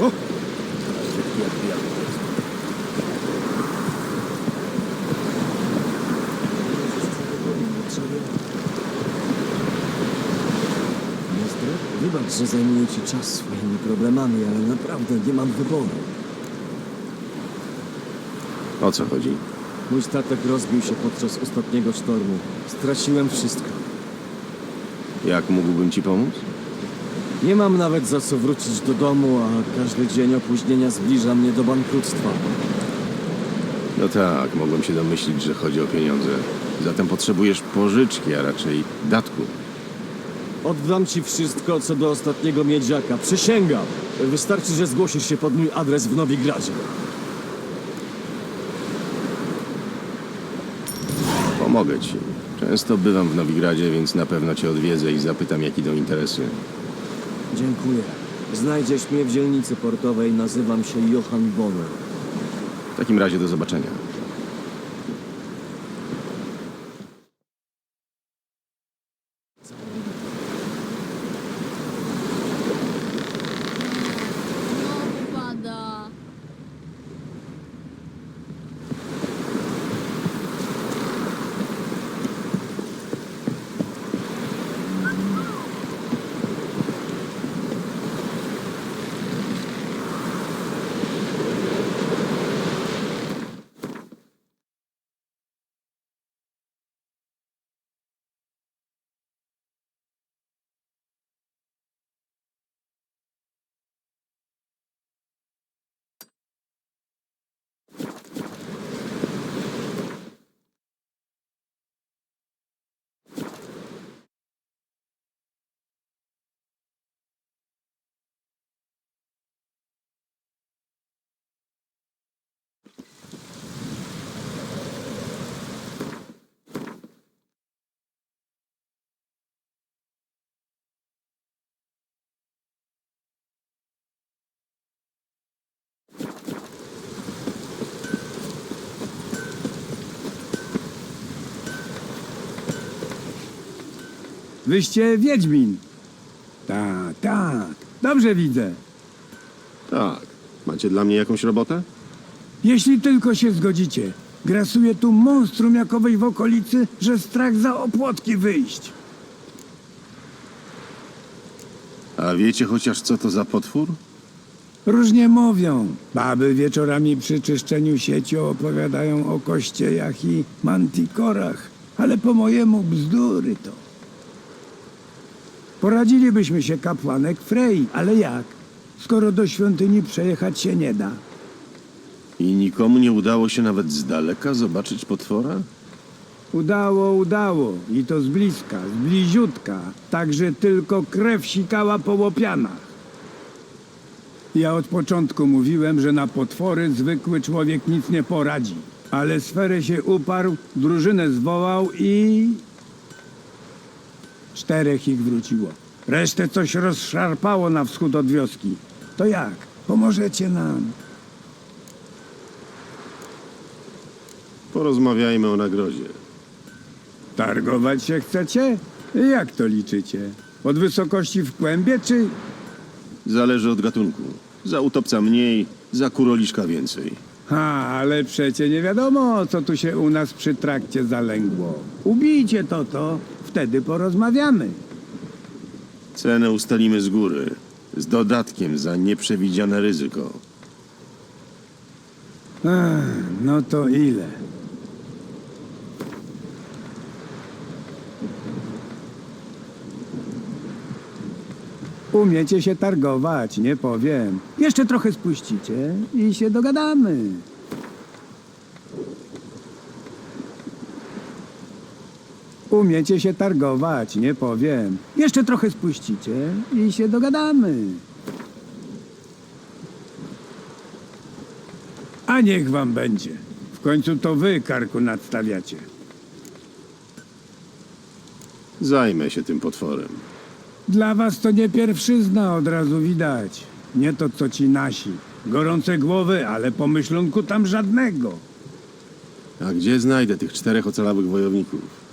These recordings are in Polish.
O! Mister, wybacz, że zajmuję ci czas swoimi problemami, ale naprawdę nie mam wyboru. O co chodzi? Mój statek rozbił się podczas ostatniego sztormu. Straciłem wszystko. Jak mógłbym ci pomóc? Nie mam nawet za co wrócić do domu, a każdy dzień opóźnienia zbliża mnie do bankructwa. No tak, mogłem się domyślić, że chodzi o pieniądze. Zatem potrzebujesz pożyczki, a raczej datku. Oddam ci wszystko, co do ostatniego miedziaka. Przysięgam. Wystarczy, że zgłosisz się pod mój adres w Nowigradzie. Pomogę ci. Często bywam w Nowigradzie, więc na pewno cię odwiedzę i zapytam, jak idą interesy. Dziękuję. Znajdziesz mnie w dzielnicy portowej. Nazywam się Johann Bonner. W takim razie do zobaczenia. Wyście Wiedźmin. Tak, tak. Dobrze widzę. Tak. Macie dla mnie jakąś robotę? Jeśli tylko się zgodzicie. Grasuje tu monstrum jakowej w okolicy, że strach za opłotki wyjść. A wiecie chociaż, co to za potwór? Różnie mówią. Baby wieczorami przy czyszczeniu sieci opowiadają o kościejach i mantikorach, ale po mojemu bzdury to. Poradzilibyśmy się kapłanek Frey, ale jak? Skoro do świątyni przejechać się nie da. I nikomu nie udało się nawet z daleka zobaczyć potwora? Udało, udało. I to z bliska, z bliziutka. Tak, że tylko krew sikała po łopianach. Ja od początku mówiłem, że na potwory zwykły człowiek nic nie poradzi. Ale sferę się uparł, drużynę zwołał i... Czterech ich wróciło. Resztę coś rozszarpało na wschód od wioski. To jak? Pomożecie nam? Porozmawiajmy o nagrodzie. Targować się chcecie? Jak to liczycie? Od wysokości w kłębie, czy... Zależy od gatunku. Za utopca mniej, za kuroliszka więcej. Ha, ale przecie nie wiadomo, co tu się u nas przy trakcie zalęgło. Ubijcie to, to, wtedy porozmawiamy. Cenę ustalimy z góry, z dodatkiem za nieprzewidziane ryzyko. Ech, no to ile? Umiecie się targować, nie powiem. Jeszcze trochę spuścicie i się dogadamy. Umiecie się targować, nie powiem. Jeszcze trochę spuścicie i się dogadamy. A niech wam będzie. W końcu to wy karku nadstawiacie. Zajmę się tym potworem. Dla was to nie pierwszyzna, od razu widać. Nie to co ci nasi. Gorące głowy, ale pomyślunku tam żadnego. A gdzie znajdę tych czterech ocalałych wojowników?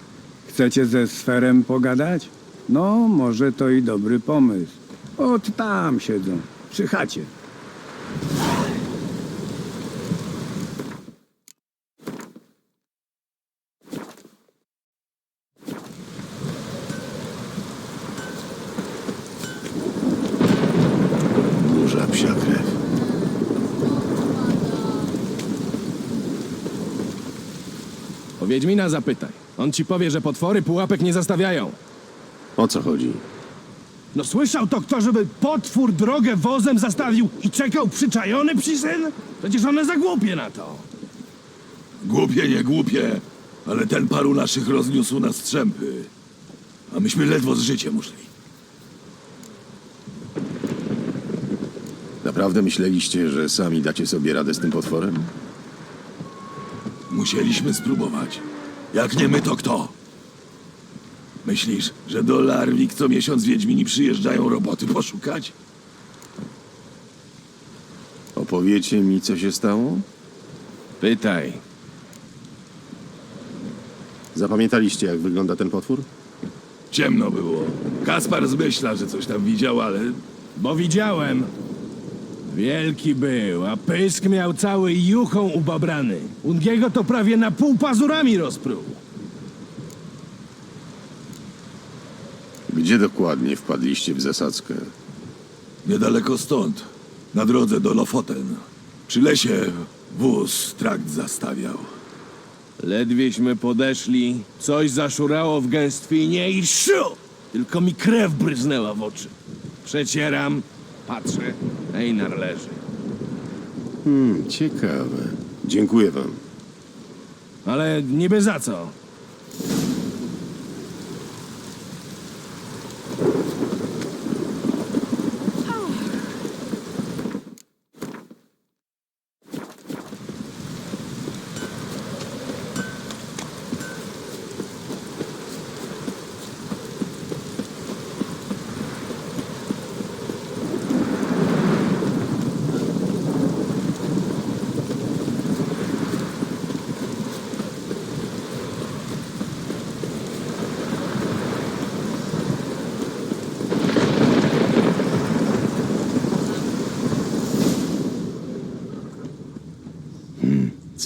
Chcecie ze sferem pogadać? No, może to i dobry pomysł. Od tam siedzą, przy chacie. Duża psia krew. O Wiedźmina zapytaj. On ci powie, że potwory pułapek nie zastawiają. O co chodzi? No słyszał to kto, żeby potwór drogę wozem zastawił i czekał przyczajony przy syn? Przecież one za głupie na to. Głupie, nie głupie, ale ten paru naszych rozniósł na strzępy. A myśmy ledwo z życiem uszli. Naprawdę myśleliście, że sami dacie sobie radę z tym potworem? Musieliśmy spróbować. Jak nie my, to kto? Myślisz, że do Larwik co miesiąc Wiedźmini przyjeżdżają roboty poszukać? Opowiecie mi, co się stało? Pytaj. Zapamiętaliście, jak wygląda ten potwór? Ciemno było. Kaspar zmyśla, że coś tam widział, ale Bo widziałem. Wielki był, a pysk miał cały juchą ubabrany. Ungiego to prawie na pół pazurami rozpruł. Gdzie dokładnie wpadliście w zasadzkę? niedaleko stąd, na drodze do Lofoten. Przy lesie wóz trakt zastawiał. Ledwieśmy podeszli, coś zaszurało w gęstwinie i szu! Tylko mi krew bryznęła w oczy. Przecieram, patrzę, Einar leży. Hmm, ciekawe. Dziękuję wam. Ale niby za co?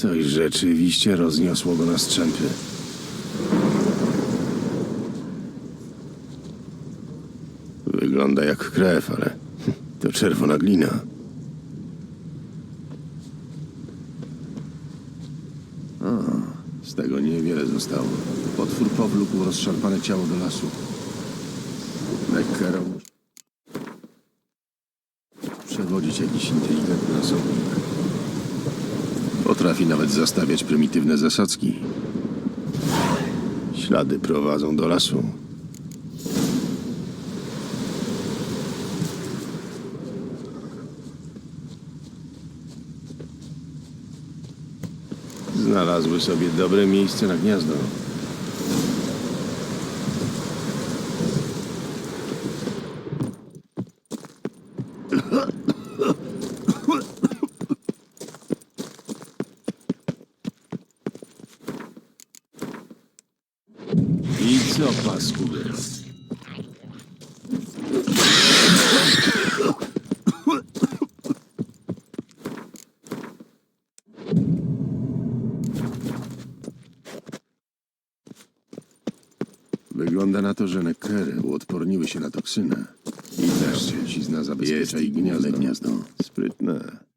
Coś rzeczywiście rozniosło go na strzępy. Wygląda jak krew, ale to czerwona glina. A, z tego niewiele zostało. Potwór powlókł rozszarpane ciało do lasu. Neckero Potrafi nawet zastawiać prymitywne zasadzki. Ślady prowadzą do lasu. Znalazły sobie dobre miejsce na gniazdo. I co, paskudę? Wygląda na to, że nekery uodporniły się na toksynę. I też trucizna zabezpiecza i gniazdo. gniazdo. Sprytne.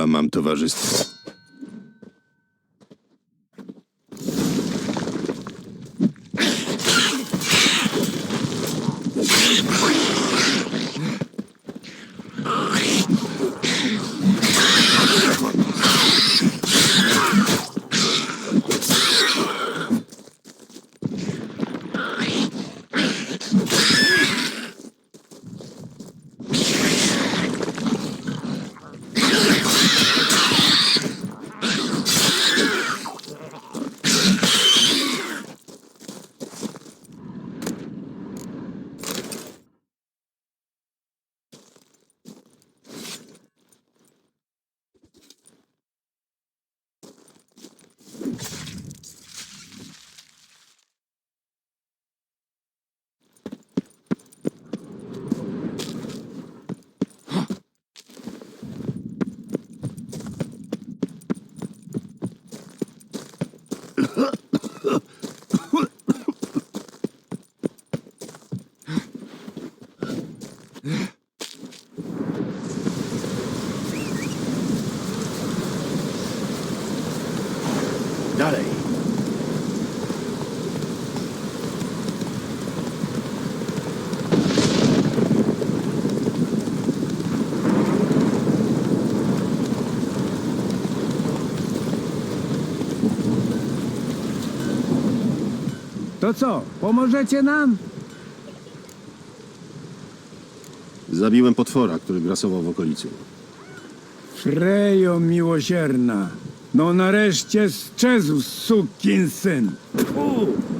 Chyba mam towarzystwo. To co, pomożecie nam? Zabiłem potwora, który grasował w okolicy. Frejo miłosierna. No nareszcie sczezł sukin syn.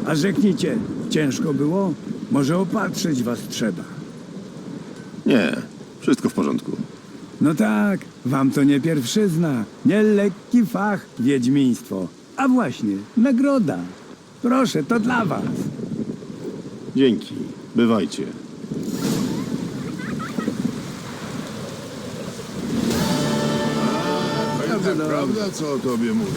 A rzeknijcie, ciężko było? Może opatrzyć was trzeba. Nie, wszystko w porządku. No tak, wam to nie pierwszyzna, nie lekki fach, wiedźmiństwo. A właśnie, nagroda. Proszę, to dla was. Dzięki. Bywajcie. Prawda, co o tobie mówię?